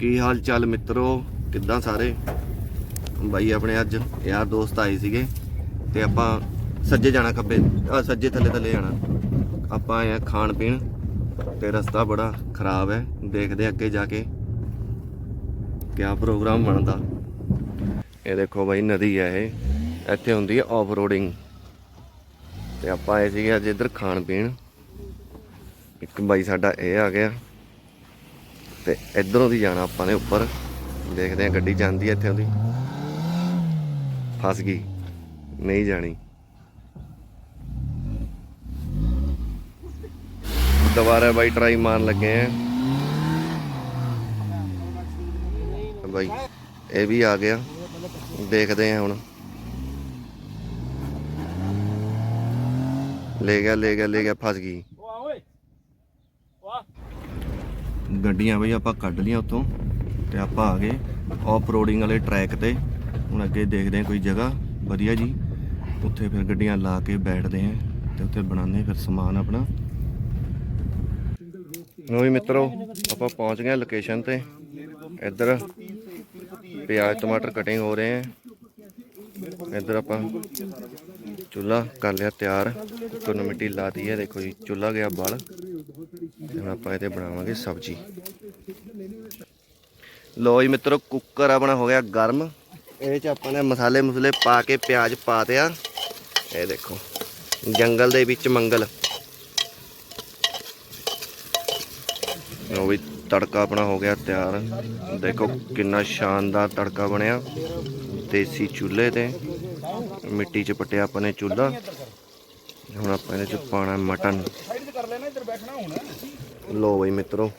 ਕੀ ਹਾਲ ਚਾਲ ਮਿੱਤਰੋ? ਕਿੱਦਾਂ ਸਾਰੇ? ਬਾਈ ਆਪਣੇ ਅੱਜ ਯਾਰ ਦੋਸਤ ਆਏ ਸੀਗੇ ਤੇ ਆਪਾਂ ਸੱਜੇ ਜਾਣਾ ਖੱਬੇ, ਆ ਸੱਜੇ ਥੱਲੇ ਥੱਲੇ ਜਾਣਾ। ਆਪਾਂ ਆਏ ਆ ਖਾਣ ਪੀਣ ਤੇ ਰਸਤਾ ਬੜਾ ਖਰਾਬ ਹੈ, ਦੇਖਦੇ ਅੱਗੇ ਜਾ ਕੇ ਕਿਆ ਪ੍ਰੋਗਰਾਮ ਬਣਦਾ। ਇਹ ਦੇਖੋ ਬਾਈ ਨਦੀ ਹੈ ਇਹ, ਇੱਥੇ ਹੁੰਦੀ ਹੈ ਆਫ ਰੋਡਿੰਗ ਤੇ ਆਪਾਂ ਆਏ ਸੀਗੇ ਅੱਜ ਇੱਧਰ ਖਾਣ ਪੀਣ। ਇੱਕ ਬਾਈ ਸਾਡਾ ਇਹ ਆ ਗਿਆ। ਤੇ ਇਧਰੋਂ ਦੀ ਜਾਣਾ ਆਪਾਂ ਨੇ ਉੱਪਰ। ਦੇਖਦੇ ਆ ਗੱਡੀ ਜਾਂਦੀ ਹੈ ਇੱਥੇ ਉਹਦੀ। ਫਸ ਗਈ। ਨਹੀਂ ਜਾਣੀ। ਦੁਬਾਰਾ ਬਾਈ ਟਰਾਈ ਮਾਰਨ ਲੱਗੇ ਆ। ਬਾਈ, ਇਹ ਵੀ ਆ ਗਿਆ। ਦੇਖਦੇ ਆ ਹੁਣ। ਲੈ ਗਿਆ ਲੈ ਗਿਆ ਲੈ ਗਿਆ, ਫਸ ਗਈ। ਗੱਡੀਆਂ ਬਈ ਆਪਾਂ ਕੱਢ ਲੀਆਂ ਉੱਥੋਂ ਤੇ ਆਪਾਂ ਆ ਗਏ ਆਫ ਰੋਡਿੰਗ ਵਾਲੇ ਟਰੈਕ ਤੇ। ਹੁਣ ਅੱਗੇ ਦੇਖਦੇ ਹਾਂ ਕੋਈ ਜਗ੍ਹਾ। ਵਧੀਆ ਜੀ। ਉੱਥੇ ਫਿਰ ਗੱਡੀਆਂ ਲਾ ਕੇ ਬੈਠਦੇ ਆਂ ਤੇ ਉੱਥੇ ਬਣਾਉਂਦੇ ਫਿਰ ਸਮਾਨ ਆਪਣਾ। ਲੋ ਵੀ ਮਿੱਤਰੋ, ਆਪਾਂ ਪਹੁੰਚ ਗਏ ਲੋਕੇਸ਼ਨ ਤੇ। ਇੱਧਰ ਪਿਆਜ਼ ਟਮਾਟਰ ਕਟਿੰਗ ਹੋ ਰਹੇ ਆ ਇੱਧਰ ਆਪਾਂ ਚੁੱਲ੍ਹਾ ਕਰ ਲਿਆ ਤਿਆਰ। ਉੱਤੋਂ ਮਿੱਟੀ ਲਾਤੀ ਹੈ, ਦੇਖੋ ਜੀ, ਚੁੱਲ੍ਹਾ ਗਿਆ ਬਲ ਹੁਣ ਆਪਾਂ ਇਹਦੇ ਬਣਾਵਾਂਗੇ ਸਬਜ਼ੀ। ਲੋ ਜੀ ਮਿੱਤਰੋ, ਕੁੱਕਰ ਆਪਣਾ ਹੋ ਗਿਆ ਗਰਮ। ਇਹ ਚ ਆਪਾਂ ਨੇ ਮਸਾਲੇ ਮਸਲੇ ਪਾ ਕੇ ਪਿਆਜ਼ ਪਾ ਦਿਆ ਇਹ ਦੇਖੋ, ਜੰਗਲ ਦੇ ਵਿੱਚ ਮੰਗਲ। ਲੋ ਵੀ ਤੜਕਾ ਆਪਣਾ ਹੋ ਗਿਆ ਤਿਆਰ। ਦੇਖੋ ਕਿੰਨਾ ਸ਼ਾਨਦਾਰ ਤੜਕਾ ਬਣਿਆ। ਦੇਸੀ ਚੁੱਲ੍ਹੇ ਤੇ ਮਿੱਟੀ 'ਚ ਪਟਿਆ ਆਪਾਂ ਨੇ ਚੁੱਲ੍ਹਾ। ਹੁਣ ਆਪਾਂ ਇਹਦੇ 'ਚ ਪਾਣਾ ਮਟਨ। ਲੋ ਬਈ ਮਿੱਤਰੋ,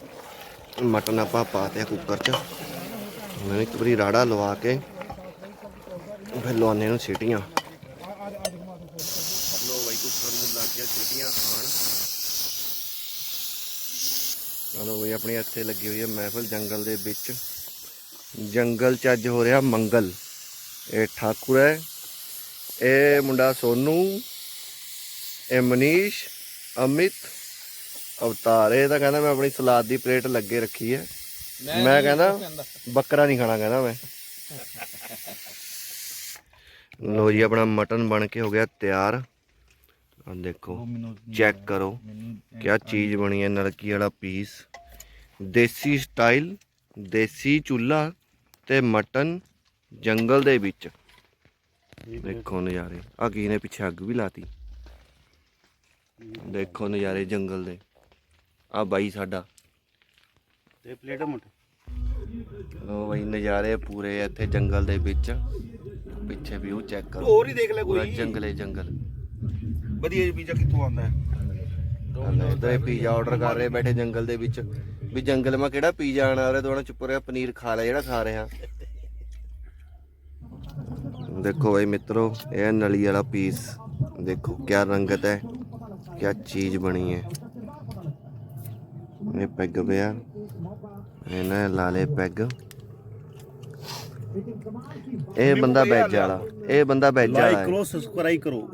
ਮਟਨ ਆਪਾਂ ਪਾਤੇ ਕੁੱਕਰ 'ਚ। ਹੁਣ ਇੱਕ ਵਾਰੀ ਰਾੜਾ ਲਵਾ ਕੇ ਫਿਰ ਲਵਾਉਂਦੇ ਨੂੰ ਸੀਟੀਆਂ ਲੋ ਬਈ ਕੁੱਕਰ ਨੂੰ ਲੱਗ ਗਿਆ ਸੀਟੀਆਂ ਖਾਣ। ਚਲੋ ਬਈ ਆਪਣੀ ਇੱਥੇ ਲੱਗੀ ਹੋਈ ਹੈ ਮਹਿਫਲ ਜੰਗਲ ਦੇ ਵਿੱਚ। ਜੰਗਲ 'ਚ ਅੱਜ ਹੋ ਰਿਹਾ ਮੰਗਲ। ਇਹ ਠਾਕੁਰ ਹੈ, ਇਹ ਮੁੰਡਾ ਸੋਨੂ, ਇਹ ਮਨੀਸ਼ ਅਮਿਤ ਅਵਤਾਰ ਇਹ ਤਾਂ ਕਹਿੰਦਾ ਮੈਂ ਆਪਣੀ ਸਲਾਦ ਦੀ ਪਲੇਟ ਲੱਗੇ ਰੱਖੀ ਹੈ। ਮੈਂ ਕਹਿੰਦਾ ਬੱਕਰਾ ਨਹੀਂ ਖਾਣਾ ਕਹਿੰਦਾ ਮੈਂ। ਲੋ ਜੀ ਆਪਣਾ ਮਟਨ ਬਣ ਕੇ ਹੋ ਗਿਆ ਤਿਆਰ। ਆ ਦੇਖੋ ਚੈੱਕ ਕਰੋ ਕਿਆ ਚੀਜ਼ ਬਣੀ ਹੈ ਨਲਕੀ ਵਾਲਾ ਪੀਸ। ਦੇਸੀ ਸਟਾਈਲ ਦੇਸੀ ਚੁੱਲ੍ਹਾ ਤੇ ਮਟਨ ਜੰਗਲ ਦੇ ਵਿੱਚ। ਦੇਖੋ ਨਜ਼ਾਰੇ ਆ ਕੀ ਨੇ ਪਿੱਛੇ ਅੱਗ ਵੀ ਲਾਤੀ। ਦੇਖੋ ਨਜ਼ਾਰੇ ਜੰਗਲ ਦੇ। ਆ ਬਾਈ ਸਾਡਾ। ਤੇ ਪਲੇਟ ਮੁੰਡ ਲੋ ਬਾਈ ਨਜ਼ਾਰੇ ਪੂਰੇ ਇੱਥੇ ਜੰਗਲ ਦੇ ਵਿੱਚ। ਪਿੱਛੇ ਵਿਊ ਚੈੱਕ ਕਰੋ। ਹੋਰ ਹੀ ਦੇਖ ਲੈ ਕੋਈ। ਜੰਗਲੇ ਜੰਗਲ। ਵਧੀਆ ਜੀ ਪੀਜ਼ਾ ਕਿੱਥੋਂ ਆਉਂਦਾ ਹੈ? ਇਧਰ ਪੀਜ਼ਾ ਆਰਡਰ ਕਰ ਰਹੇ ਬੈਠੇ ਜੰਗਲ ਦੇ ਵਿੱਚ। ਵੀ ਜੰਗਲ ਮਾ ਕਿਹੜਾ ਪੀਜ਼ਾ ਆਣਾ ਉਹਦੇ ਦੋਣਾ ਚੁੱਪ ਰਿਹਾ ਪਨੀਰ ਖਾ ਲੈ ਜਿਹੜਾ ਖਾ ਰਿਹਾ। ਦੇਖੋ ਬਈ ਮਿੱਤਰੋ ਇਹ ਨਲੀ ਵਾਲਾ ਪੀਸ ਦੇਖੋ ਕਿਆ ਰੰਗਤ ਹੈ। ਕਿਆ ਚੀਜ਼ ਬਣੀ ਹੈ। ਇਹ ਪੈਗ ਪਿਆ ਇਹਨਾਂ ਲਾਲੇ ਪੈਗ। ਇਹ ਬੰਦਾ ਵੈਜ ਵਾਲਾ। ਇਹ ਬੰਦਾ ਵੈਜ ਵਾਲਾ ਲਾਈਕ ਕਰੋ ਸਬਸਕ੍ਰਾਈਬ ਕਰੋ।